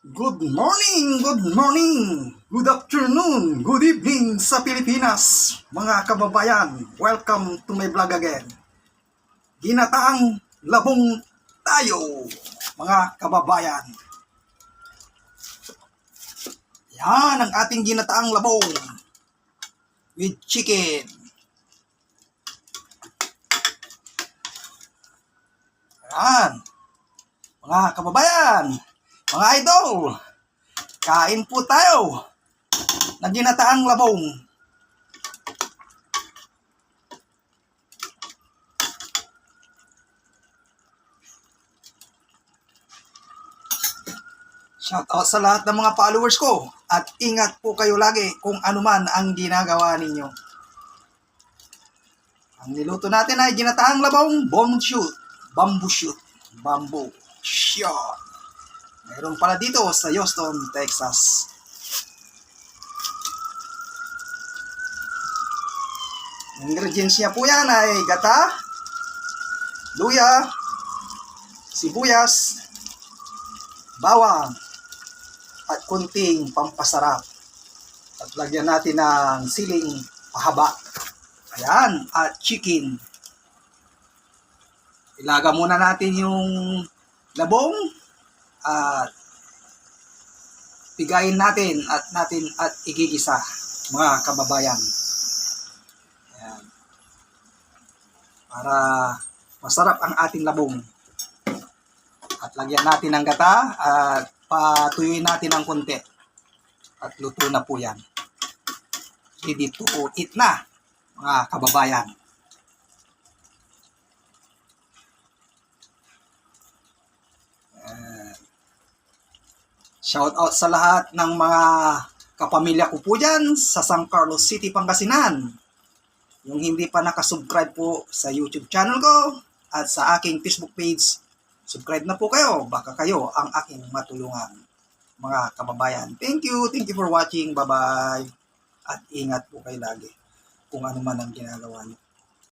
Good morning, good morning, good afternoon, good evening sa Pilipinas, mga kababayan. Welcome to my vlog again. Ginataang labong tayo, mga kababayan. Yan ang ating ginataang labong with chicken. Yan. Mga kababayan, mga idol, kain po tayo na ginataang labong. Shout out sa lahat ng mga followers ko at ingat po kayo lagi kung ano man ang ginagawa ninyo. Ang niluto natin ay ginataang labong bomb shoot, bamboo shoot, bamboo shot. Mayroon pala dito sa Houston, Texas. Ingredients niya po yan ay gata, luya, sibuyas, bawang, at kunting pampasarap. At lagyan natin ng siling pahaba. Ayan, at chicken. Ilaga muna natin yung labong at pigayin natin at natin at igigisa mga kababayan. Ayan. Para masarap ang ating labong. At lagyan natin ng gata at patuyuin natin ng konti. At luto na po yan. Ready to eat na mga kababayan. Shout out sa lahat ng mga kapamilya ko po dyan sa San Carlos City, Pangasinan. Yung hindi pa nakasubscribe po sa YouTube channel ko at sa aking Facebook page, subscribe na po kayo. Baka kayo ang aking matulungan. Mga kababayan, thank you. Thank you for watching. Bye-bye. At ingat po kayo lagi kung ano man ang ginagawa niyo.